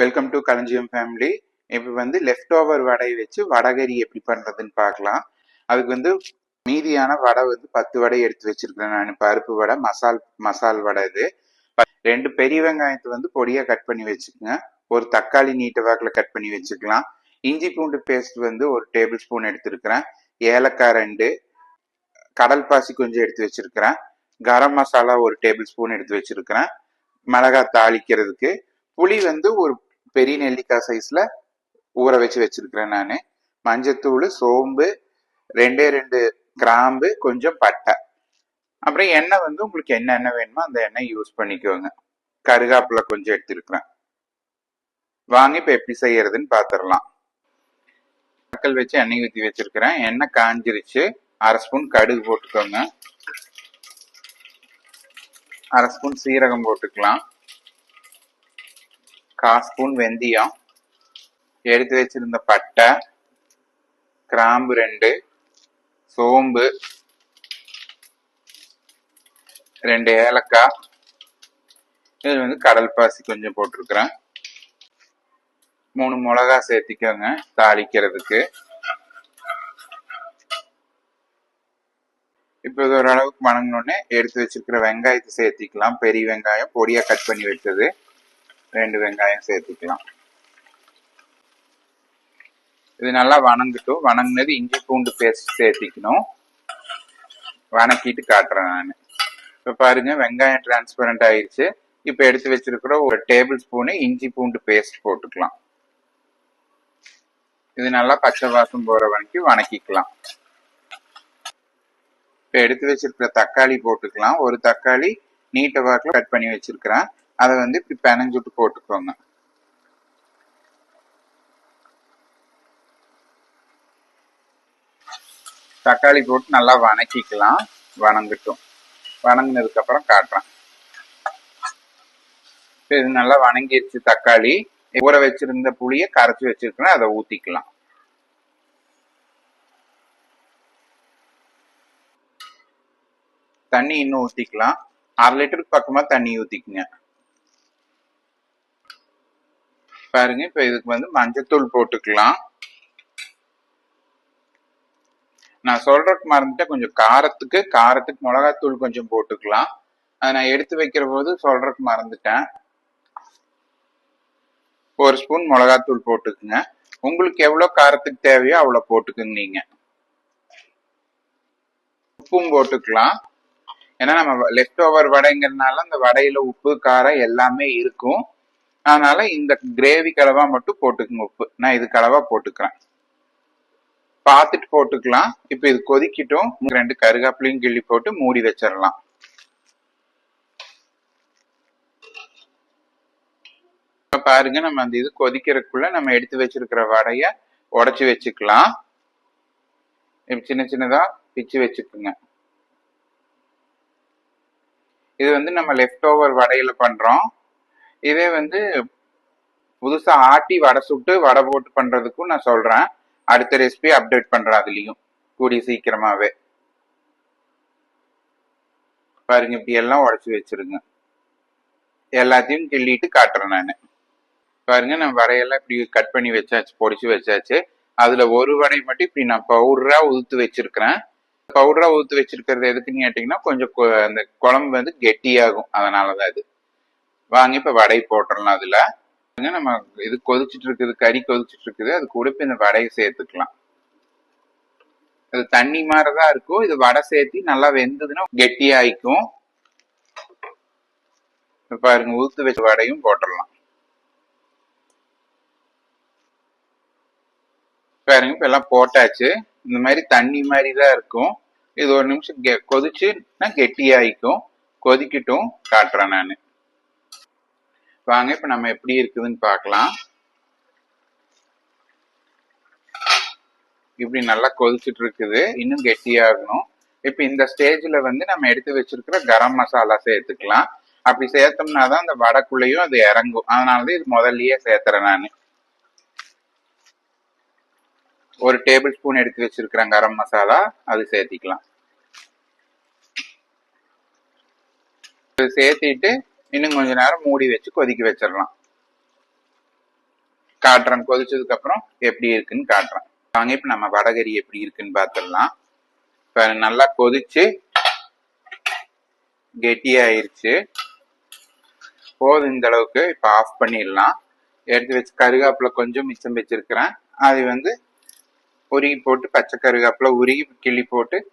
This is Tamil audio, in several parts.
வெல்கம் டு களஞ்சியம் ஃபேமிலி இப்போ வந்து லெஃப்ட் ஓவர் வடையை வச்சு வடகறி எப்படி பண்ணுறதுன்னு பார்க்கலாம். அதுக்கு வந்து மீதியான வடை வந்து பத்து வடை எடுத்து வச்சுருக்கேன் நான். பருப்பு வடை மசால் மசால் வடை இது. ரெண்டு பெரிய வெங்காயத்தை வந்து பொடியாக கட் பண்ணி வச்சுக்கோங்க. ஒரு தக்காளி நீட்ட வாக்கில் கட் பண்ணி வச்சுக்கலாம். இஞ்சி பூண்டு பேஸ்ட் வந்து ஒரு டேபிள் ஸ்பூன் எடுத்துருக்கிறேன். ஏலக்காய் ரெண்டு கடல் பாசி கொஞ்சம் எடுத்து வச்சுருக்கிறேன். கரம் மசாலா ஒரு டேபிள் ஸ்பூன் எடுத்து வச்சுருக்கிறேன். மிளகாய் தாளிக்கிறதுக்கு புளி வந்து ஒரு பெரிய நெல்லிக்காய் சைஸ்ல ஊற வச்சு வச்சிருக்கிறேன் நான். மஞ்சத்தூள் சோம்பு ரெண்டே ரெண்டு கிராம்பு கொஞ்சம் பட்டை. அப்புறம் எண்ணெய் வந்து உங்களுக்கு என்ன எண்ணெய் வேணுமோ அந்த எண்ணெய் யூஸ் பண்ணிக்கோங்க. கருகாப்பில் கொஞ்சம் எடுத்துருக்குறேன். வாங்கி இப்போ எப்படி செய்யறதுன்னு பார்த்துடலாம் கல் வச்சு எண்ணெய் ஊற்றி வச்சிருக்கிறேன். எண்ணெய் காஞ்சிருச்சு. அரை ஸ்பூன் கடுகு போட்டுக்கோங்க. அரை ஸ்பூன் சீரகம் போட்டுக்கலாம். கால் ஸ்பூன் வெந்தயம். எடுத்து வச்சிருந்த பட்டை கிராம்பு ரெண்டு சோம்பு ரெண்டு ஏலக்காய். இது வந்து கடல் பாசி கொஞ்சம் போட்டிருக்கிறேன். மூணு மிளகா சேர்த்திக்கோங்க தாளிக்கிறதுக்கு. இப்போ இது ஓரளவுக்கு வணங்கினோடனே எடுத்து வச்சிருக்கிற வெங்காயத்தை சேர்த்திக்கலாம். பெரிய வெங்காயம் பொடியாக கட் பண்ணி வச்சது ரெண்டு வெங்காயம் சேர்த்துக்கலாம். இது நல்லா வணங்கட்டும். வணங்கினது இஞ்சி பூண்டு பேஸ்ட் சேர்த்திக்கணும். வணக்கிட்டு காட்டுறேன் நான். இப்போ பாருங்க வெங்காயம் டிரான்ஸ்பரண்ட் ஆயிடுச்சு இப்போ எடுத்து வச்சிருக்கிற ஒரு டேபிள் ஸ்பூனு இஞ்சி பூண்டு பேஸ்ட் போட்டுக்கலாம். இது நல்லா பச்சை வாசம் போகிற வரைக்கும் வணக்கிக்கலாம். இப்போ எடுத்து வச்சிருக்கிற தக்காளி போட்டுக்கலாம். ஒரு தக்காளி நீட்ட வாக்கில் கட் பண்ணி வச்சிருக்கிறேன். அதை வந்து இப்படி பெனஞ்சுட்டு போட்டுக்கோங்க. தக்காளி போட்டு நல்லா வணக்கிக்கலாம். வணங்கட்டும். வணங்கினதுக்கு அப்புறம் காட்டுறேன் இது நல்லா வணங்கிடுச்சு தக்காளி. ஊற வச்சிருந்த புளியை கரைச்சி வச்சிருக்கேன். அதை ஊத்திக்கலாம். தண்ணி இன்னும் ஊத்திக்கலாம். அரை லிட்டருக்கு பக்கமா தண்ணி ஊத்திக்குங்க. பாருங்க இப்ப இதுக்கு வந்து மஞ்சத்தூள் போட்டுக்கலாம். நான் சொல்றதுக்கு மறந்துட்டேன் கொஞ்சம் காரத்துக்கு காரத்துக்கு மிளகாத்தூள் கொஞ்சம் போட்டுக்கலாம். அதை நான் எடுத்து வைக்கிற போது சொல்றதுக்கு மறந்துட்டேன். ஒரு ஸ்பூன் மிளகாத்தூள் போட்டுக்குங்க. உங்களுக்கு எவ்வளோ காரத்துக்கு தேவையோ அவ்வளோ போட்டுக்குங்க நீங்க. உப்பும் போட்டுக்கலாம். ஏன்னா நம்ம லெஃப்ட் ஓவர் வடைங்கிறதுனால அந்த வடையில உப்பு காரம் எல்லாமே இருக்கும். அதனால இந்த கிரேவி கலவா மட்டும் போட்டுக்குங்க உப்பு. நான் இது கலவா போட்டுக்கிறேன். பார்த்துட்டு போட்டுக்கலாம். இப்போ இது கொதிக்கிட்டும். ரெண்டு கருகாப்பிலையும் கிள்ளி போட்டு மூடி வச்சிடலாம். பாருங்க நம்ம அந்த இது கொதிக்கிறதுக்குள்ள நம்ம எடுத்து வச்சிருக்கிற வடைய உடச்சி வச்சுக்கலாம். சின்ன சின்னதா பிச்சு வச்சுக்குங்க. இது வந்து நம்ம லெஃப்ட் ஓவர் வடையில பண்றோம். இதே வந்து புதுசா ஆட்டி வடை சுட்டு வடை போட்டு பண்றதுக்கும் நான் சொல்றேன். அடுத்த ரெசிபி அப்டேட் பண்ணுறேன் அதுலயும். கூடிய சீக்கிரமாவே. பாருங்க இப்படி எல்லாம் உடச்சி வச்சிருங்க. எல்லாத்தையும் கிள்ளிட்டு காட்டுறேன் நான். பாருங்க நான் வடையெல்லாம் இப்படி கட் பண்ணி வச்சாச்சு பொடிச்சு வச்சாச்சு. அதுல ஒரு வடை மட்டும் இப்படி நான் பவுடரா உதுத்து வச்சிருக்கிறேன். பவுடரா உதுத்து வச்சிருக்கிறது எதுக்குன்னு கேட்டீங்கன்னா கொஞ்சம் அந்த குழம்பு வந்து கெட்டியாகும். அதனாலதான் அது. வாங்கி இப்ப வடை போட்டுடலாம் அதுல. நம்ம இது கொதிச்சிட்டு இருக்குது கறி கொதிச்சிட்டு இருக்குது. அது கூட இந்த வடையை சேர்த்துக்கலாம். அது தண்ணி மாதிரிதான் இருக்கும். இது வடை சேர்த்தி நல்லா வெந்ததுன்னா கெட்டியாயிக்கும். பாருங்க ஊத்து வச்ச வடையும் போட்டுடலாம் பாருங்க இப்ப எல்லாம் போட்டாச்சு. இந்த மாதிரி தண்ணி மாதிரி தான் இருக்கும். இது ஒரு நிமிஷம் கெ- கொதிச்சுன்னா கெட்டியாயிக்கும். கொதிக்கட்டும் காட்டுறேன் நான். வாங்க இப்ப நம்ம எப்படி இருக்குதுன்னு பார்க்கலாம். இப்படி நல்லா கொதிச்சுட்டு இருக்குது இன்னும் கெட்டியாகணும். இப்ப இந்த ஸ்டேஜ்ல வந்து நம்ம எடுத்து வச்சிருக்கிற கரம் மசாலா சேர்த்துக்கலாம். அப்படி சேர்த்தோம்னா தான் அந்த வடைக்குள்ளேயும் அது இறங்கும். அதனாலதான் இது முதல்லயே சேர்த்துறேன் நான். ஒரு டேபிள் ஸ்பூன் எடுத்து வச்சிருக்கிறேன் கரம் மசாலா அது சேர்த்திக்கலாம். சேர்த்திட்டு இன்னும் கொஞ்ச நேரம் மூடி வச்சு கொதிக்க வச்சிடலாம். காட்டுறேன். கொதிச்சதுக்கு அப்புறம் எப்படி இருக்குன்னு காட்டுறேன். வாங்க இப்ப நம்ம வடகறி எப்படி இருக்குன்னு பார்த்துடலாம். இப்ப நல்லா கொதிச்சு கெட்டியாயிருச்சு. போதும் இந்த அளவுக்கு. இப்ப ஆஃப் பண்ணிடலாம். எடுத்து வச்சு கருகாப்புல கொஞ்சம் மிச்சம் வச்சிருக்கிறேன். அது வந்து உருகி போட்டு பச்சை கருகாப்புல உருகி கிள்ளி போட்டு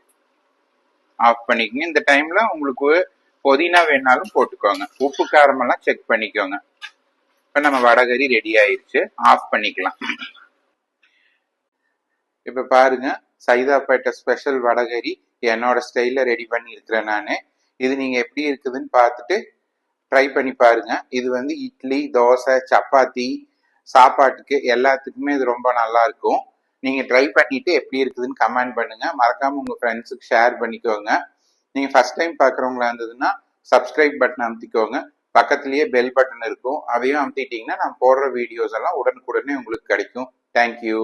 ஆஃப் பண்ணிக்கங்க. இந்த டைம்ல உங்களுக்கு புதினா வேணாலும் போட்டுக்கோங்க. உப்பு காரமெல்லாம் செக் பண்ணிக்கோங்க. இப்போ நம்ம வடகறி ரெடி ஆயிடுச்சு ஆஃப் பண்ணிக்கலாம். இப்போ பாருங்க சைதாப்பேட்டை ஸ்பெஷல் வடகறி என்னோட ஸ்டைலில் ரெடி பண்ணியிருக்கிறேன் நான். இது நீங்கள் எப்படி இருக்குதுன்னு பார்த்துட்டு ட்ரை பண்ணி பாருங்க. இது வந்து இட்லி தோசை சப்பாத்தி சாப்பாட்டுக்கு எல்லாத்துக்குமே இது ரொம்ப நல்லா இருக்கும். நீங்கள் ட்ரை பண்ணிட்டு எப்படி இருக்குதுன்னு கமெண்ட் பண்ணுங்க. மறக்காம உங்கள் ஃப்ரெண்ட்ஸுக்கு ஷேர் பண்ணிக்கோங்க. நீங்கள் ஃபர்ஸ்ட் டைம் பார்க்குறவங்களா இருந்ததுன்னா சப்ஸ்கிரைப் பட்டன் அமுத்திக்கோங்க. பக்கத்துலேயே பெல் பட்டன் இருக்கும். அதையும் அமுத்திட்டிங்கன்னா நான் போடுற வீடியோஸ் எல்லாம் உடனுக்குடனே உங்களுக்கு கிடைக்கும். தேங்க்யூ